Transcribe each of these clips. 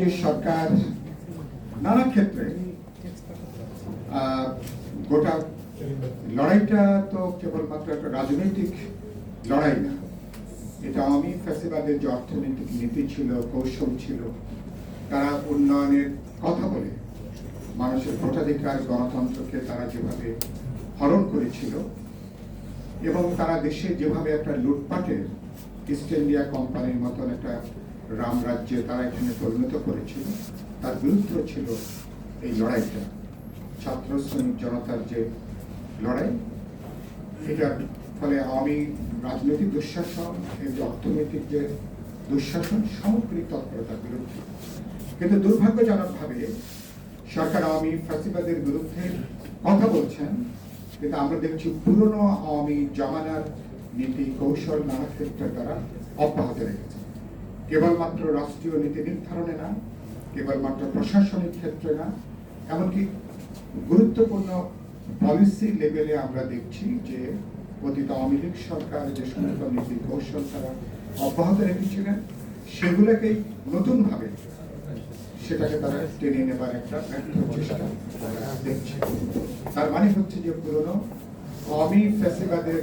যে সরকার নানা ক্ষেত্রে গোটা লড়াইটা তো কেবলমাত্র একটা রাজনৈতিক লড়াই না। এটা ফ্যাসিবাদের যে অর্থনৈতিক নীতি ছিল, কৌশল ছিল, তারা উন্নয়নের কথা বলে, মানুষের ভোটাধিকার, গণতন্ত্রকে তারা যেভাবে হরণ করেছিল এবং তারা দেশে যেভাবে একটা লুটপাটের ইস্ট ইন্ডিয়া কোম্পানির মতন একটা রাম রাজ্যে তারা এখানে পরিণত করেছিল। তার বিরুদ্ধে ছিল এই লড়াইটা। ছাত্র শ্রমিক জনতার যে লড়াই, এটার ফলে আওয়ামী রাজনৈতিক দুঃশাসন এই যে অর্থনৈতিক যে দুঃশাসন, সামগ্রিক তৎপরতার বিরুদ্ধে। কিন্তু দুর্ভাগ্যজনকভাবে সরকার আওয়ামী ফ্যাসিবাদের বিরুদ্ধে কথা বলছেন, কিন্তু আমরা দেখছি পুরনো আওয়ামী জামানার নীতি, কৌশল, নানা ক্ষেত্রে তারা অব্যাহত রেখেছে। কেবলমাত্র রাষ্ট্রীয় নীতি নির্ধারণে না, কেবলমাত্র প্রশাসনিক ক্ষেত্রে না, এমনকি গুরুত্বপূর্ণ পলিসি লেভেলে আমরা দেখছি যে অতীত আওয়ামী লীগ সরকার, যে সমস্ত নীতি কৌশল তারা অব্যাহত রেখেছিলেন, সেগুলোকেই নতুনভাবে সেটাকে তারা টেনে নেবার একটা ব্যর্থ চেষ্টা দেখছে। তার মানে হচ্ছে যে পুরনো আওয়ামী ফ্যাসিবাদের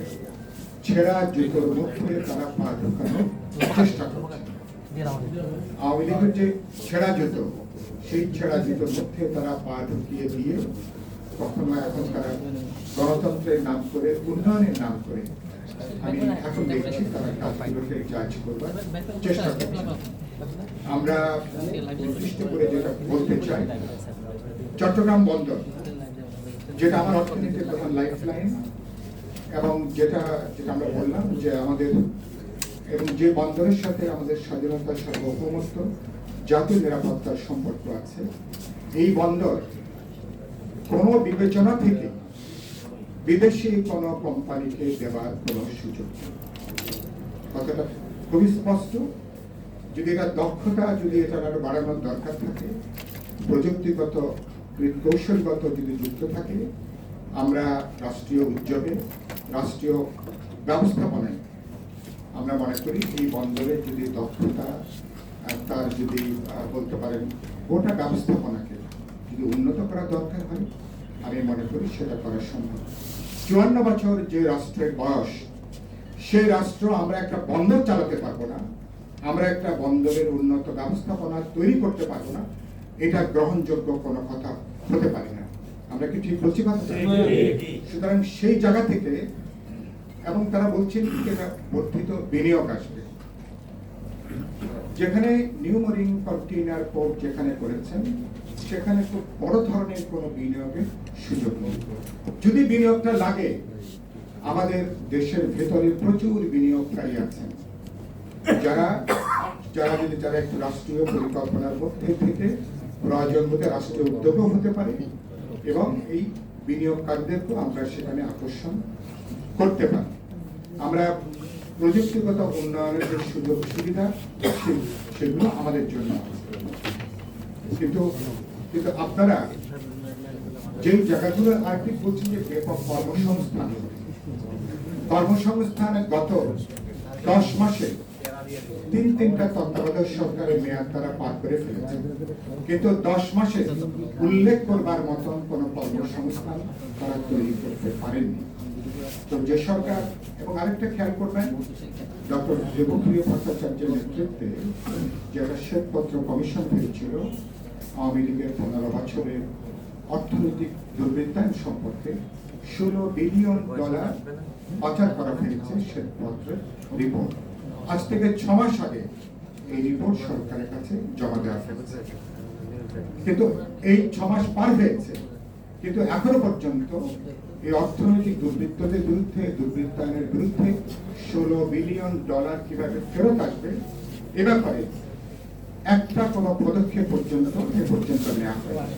ছেঁড়া জুতোর মধ্যে তারা পা ঢোকানোর চেষ্টা করছে। ছেঁড়া জুতো, সেই ছেঁড়া জুতোর মধ্যে তারা পা ঢুকিয়ে দিয়ে কখনো এখন তারা গণতন্ত্রের নাম করে, উন্নয়নের নাম করে, আমি এখন দেখছি তারা কাজগুলোকে করবার চেষ্টা আমরা নির্দিষ্ট করে যেটা বলতে চাই, চট্টগ্রাম বন্দর, যেটা আমার অর্থনীতির প্রধান লাইফ লাইন এবং যেটা যেটা আমরা বললাম যে আমাদের এবং যে বন্দরের সাথে আমাদের স্বাধীনতা সার্বভৌমত্ব, জাতীয় নিরাপত্তার সম্পর্ক আছে, এই বন্দর কোনো বিবেচনা থেকে বিদেশি কোনো কোম্পানিকে দেওয়ার কোনো সুযোগ কথাটা খুবই স্পষ্ট। যদি এটা দক্ষতা, যদি এটা আরও বাড়ানোর দরকার থাকে, প্রযুক্তিগত কৌশলগত যদি যুক্ত থাকে, আমরা রাষ্ট্রীয় উদ্যোগে, রাষ্ট্রীয় ব্যবস্থাপনায় আমরা মনে করি এই বন্দরের যদি দক্ষতা তার যদি বলতে পারেন গোটা ব্যবস্থাপনাকে যদি উন্নত করা দরকার হয় আমি মনে করি সেটা করা সম্ভব। চুয়ান্ন বছর যে রাষ্ট্রের বয়স সেই রাষ্ট্র আমরা একটা বন্দর চালাতে পারব না আমরা একটা বন্দরের উন্নত ব্যবস্থাপনা তৈরি করতে পারব না এটা গ্রহণযোগ্য কোনো কথা হতে পারে না। আমরা কি ঠিক বলছি কথা সুতরাং সেই জায়গা থেকে এবং তারা বলছেন বর্ধিত বিনিয়োগ আসবে। যেখানে নিউ মরিং কন্টেইনার পোর্ট যেখানে করেছেন, সেখানে খুব বড় ধরনের কোনো বিনিয়োগের সুযোগ নেই। যদি বিনিয়োগটা লাগে, আমাদের দেশের ভেতরে প্রচুর বিনিয়োগকারী আছেন। যারা যারা যদি যারা একটু রাষ্ট্রীয় পরিকল্পনার মধ্যে থেকে প্রয়োজন হতে রাষ্ট্রীয় উদ্যোগও হতে পারে, এবং এই বিনিয়োগকারীদেরকেও আমরা সেখানে আকর্ষণ করতে পারি। আমরা প্রযুক্তিগত উন্নয়নের যে সুযোগ সুবিধা সেগুলো আমাদের জন্য কিন্তু কিন্তু আপনারা যেই জায়গাগুলো আর কি বলছেন যে ব্যাপক কর্মসংস্থান, কর্মসংস্থানে গত দশ মাসে তিন তিনটা তত্ত্বাবধায়ক সরকারের মেয়াদ তারা পার করে ফেলেছে। কিন্তু দশ মাসে উল্লেখ করবার মতন কোন কর্মসংস্থান তারা তৈরি করতে পারেননি। সরকার এবং আরেকটা খেয়াল করবেন, ডক্টর দেবপ্রিয় ভট্টাচার্যের নেতৃত্বে যে একটা শ্বেতপত্র কমিশন হয়েছিল, আওয়ামী লীগের পনেরো বছরের অর্থনৈতিক দুর্বৃত্তায়ন সম্পর্কে ষোলো বিলিয়ন ডলার পাচার করা হয়েছে শ্বেতপত্রের রিপোর্ট। আজ থেকে ছ মাস আগে এই রিপোর্ট সরকারের কাছে জমা দেওয়া হয়েছে। কিন্তু এই ছ মাস পার হয়েছে, কিন্তু এখনও পর্যন্ত এই অর্থনৈতিক দুর্বৃত্তদের বিরুদ্ধে, দুর্বৃত্তায়নের বিরুদ্ধে ষোলো বিলিয়ন ডলার কীভাবে ফেরত আসবে, এ ব্যাপারে একটা কোনো পদক্ষেপ পর্যন্ত, এ পর্যন্ত নেওয়া হয়নি।